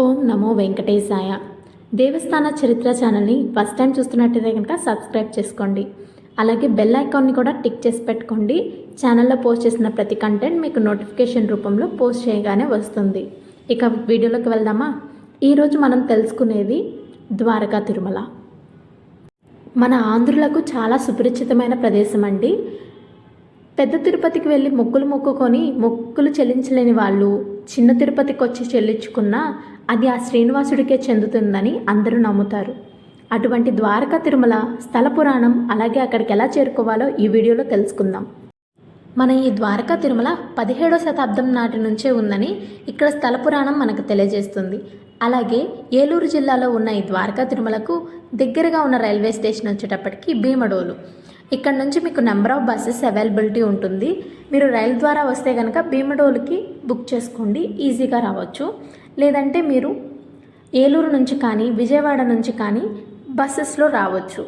ఓం నమో వెంకటేశాయ. దేవస్థాన చరిత్ర ఛానల్ని ఫస్ట్ టైం చూస్తున్నట్టయితే కనుక సబ్స్క్రైబ్ చేసుకోండి. అలాగే బెల్ ఐకాన్ని కూడా టిక్ చేసి పెట్టుకోండి. ఛానల్లో పోస్ట్ చేసిన ప్రతి కంటెంట్ మీకు నోటిఫికేషన్ రూపంలో పోస్ట్ చేయగానే వస్తుంది. ఇక వీడియోలోకి వెళ్దామా? ఈరోజు మనం తెలుసుకునేది ద్వారకా తిరుమల. మన ఆంధ్రులకు చాలా సుపరిచితమైన ప్రదేశం అండి. పెద్ద తిరుపతికి వెళ్ళి మొక్కులు మొక్కుకొని మొక్కులు చెల్లించలేని వాళ్ళు చిన్న తిరుపతికి వచ్చి చెల్లించుకున్నా అది ఆ శ్రీనివాసుడికే చెందుతుందని అందరూ నమ్ముతారు. అటువంటి ద్వారకా తిరుమల స్థల పురాణం అలాగే అక్కడికి ఎలా చేరుకోవాలో ఈ వీడియోలో తెలుసుకుందాం. మన ఈ ద్వారకా తిరుమల పదిహేడో శతాబ్దం నాటి నుంచే ఉందని ఇక్కడ స్థల పురాణం మనకు తెలియజేస్తుంది. అలాగే ఏలూరు జిల్లాలో ఉన్న ఈ ద్వారకా తిరుమలకు దగ్గరగా ఉన్న రైల్వే స్టేషన్ వచ్చేటప్పటికి భీమడోలు. ఇక్కడ నుంచి మీకు నెంబర్ ఆఫ్ బస్సెస్ అవైలబిలిటీ ఉంటుంది. మీరు రైలు ద్వారా వస్తే కనుక భీమడోలుకి బుక్ చేసుకోండి. ఈజీగా రావచ్చు. లేదంటే మీరు ఏలూరు నుంచి కానీ విజయవాడ నుంచి కానీ బస్సెస్లో రావచ్చు.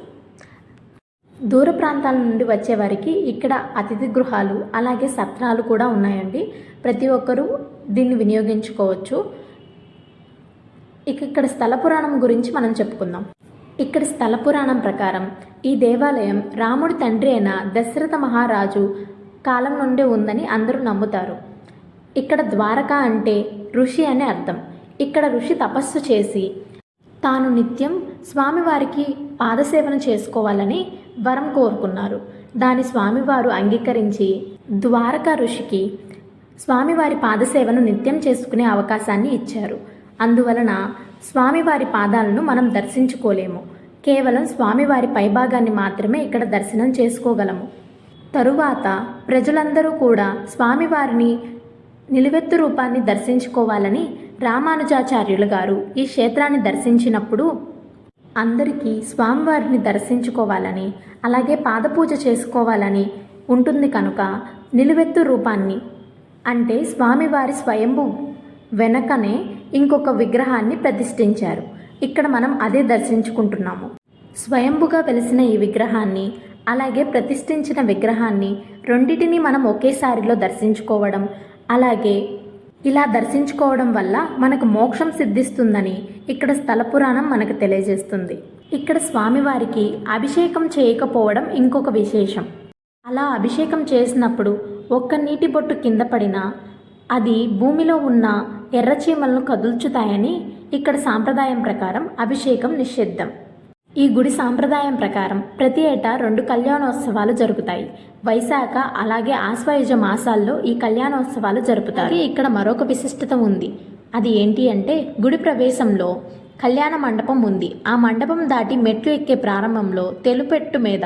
దూర ప్రాంతాల నుండి వచ్చే వారికి ఇక్కడ అతిథి గృహాలు అలాగే సత్రాలు కూడా ఉన్నాయండి. ప్రతి ఒక్కరూ దీన్ని వినియోగించుకోవచ్చు. ఇక ఇక్కడ స్థల పురాణం గురించి మనం చెప్పుకుందాం. ఇక్కడ స్థల పురాణం ప్రకారం ఈ దేవాలయం రాముడి తండ్రి అయిన దశరథ మహారాజు కాలం నుండే ఉందని అందరూ నమ్ముతారు. ఇక్కడ ద్వారక అంటే ఋషి అనే అర్థం. ఇక్కడ ఋషి తపస్సు చేసి తాను నిత్యం స్వామివారికి పాదసేవన చేసుకోవాలని వరం కోరుకున్నారు. దాని స్వామివారు అంగీకరించి ద్వారక ఋషికి స్వామివారి పాదసేవను నిత్యం చేసుకునే అవకాశాన్ని ఇచ్చారు. అందువలన స్వామివారి పాదాలను మనం దర్శించుకోలేము. కేవలం స్వామివారి పైభాగాన్ని మాత్రమే ఇక్కడ దర్శనం చేసుకోగలము. తరువాత ప్రజలందరూ కూడా స్వామివారిని నిలువెత్తు రూపాన్ని దర్శించుకోవాలని రామానుజాచార్యులు గారు ఈ క్షేత్రాన్ని దర్శించినప్పుడు అందరికీ స్వామివారిని దర్శించుకోవాలని అలాగే పాదపూజ చేసుకోవాలని ఉంటుంది కనుక నిలువెత్తు రూపాన్ని. అంటే స్వామివారి స్వయంభు వెనకనే ఇంకొక విగ్రహాన్ని ప్రతిష్ఠించారు. ఇక్కడ మనం అదే దర్శించుకుంటున్నాము. స్వయంభుగా వెలిసిన ఈ విగ్రహాన్ని అలాగే ప్రతిష్ఠించిన విగ్రహాన్ని రెండింటిని మనం ఒకేసారిలో దర్శించుకోవడం అలాగే ఇలా దర్శించుకోవడం వల్ల మనకు మోక్షం సిద్ధిస్తుందని ఇక్కడ స్థల పురాణం మనకు తెలియజేస్తుంది. ఇక్కడ స్వామివారికి అభిషేకం చేయకపోవడం ఇంకొక విశేషం. అలా అభిషేకం చేసినప్పుడు ఒక్క నీటి బొట్టు కింద పడినా అది భూమిలో ఉన్న ఎర్రచీమలను కదుల్చుతాయని ఇక్కడ సాంప్రదాయం ప్రకారం అభిషేకం నిషిద్ధం. ఈ గుడి సాంప్రదాయం ప్రకారం ప్రతి ఏటా రెండు కళ్యాణోత్సవాలు జరుగుతాయి వైశాఖ అలాగే ఆశ్వయుజ మాసాల్లో ఈ కళ్యాణోత్సవాలు జరుపుతారు. ఇక్కడ మరొక విశిష్టత ఉంది. అది ఏంటి అంటే గుడి ప్రవేశంలో కళ్యాణ మండపం ఉంది. ఆ మండపం దాటి మెట్లు ఎక్కే ప్రారంభంలో తెలుపెట్టు మీద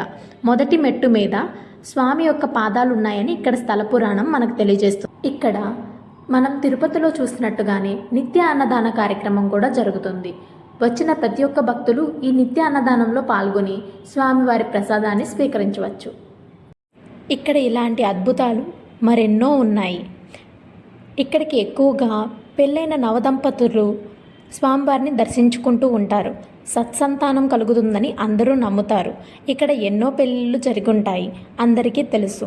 మొదటి మెట్టు మీద స్వామి యొక్క పాదాలు ఉన్నాయని ఇక్కడ స్థల పురాణం మనకు తెలియజేస్తుంది. ఇక్కడ మనం తిరుపతిలో చూసినట్టుగానే నిత్య అన్నదాన కార్యక్రమం కూడా జరుగుతుంది. వచ్చిన ప్రతి ఒక్క భక్తులు ఈ నిత్య అన్నదానంలో పాల్గొని స్వామివారి ప్రసాదాన్ని స్వీకరించవచ్చు. ఇక్కడ ఇలాంటి అద్భుతాలు మరెన్నో ఉన్నాయి. ఇక్కడికి ఎక్కువగా పెళ్ళైన నవదంపతులు స్వామివారిని దర్శించుకుంటూ ఉంటారు. సత్సంతానం కలుగుతుందని అందరూ నమ్ముతారు. ఇక్కడ ఎన్నో పెళ్ళిళ్ళు జరుగుంటాయి అందరికీ తెలుసు.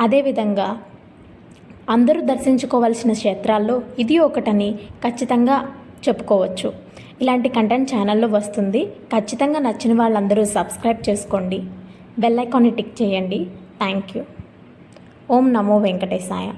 అదేవిధంగా అందరూ దర్శించుకోవాల్సిన క్షేత్రాల్లో ఇది ఒకటని ఖచ్చితంగా చెప్పుకోవచ్చు. ఇలాంటి కంటెంట్ ఛానల్లో వస్తుంది. ఖచ్చితంగా నచ్చిన వాళ్ళందరూ సబ్స్క్రైబ్ చేసుకోండి. బెల్ ఐకాన్ని టిక్ చేయండి. Thank you Om Namo Venkatesaya.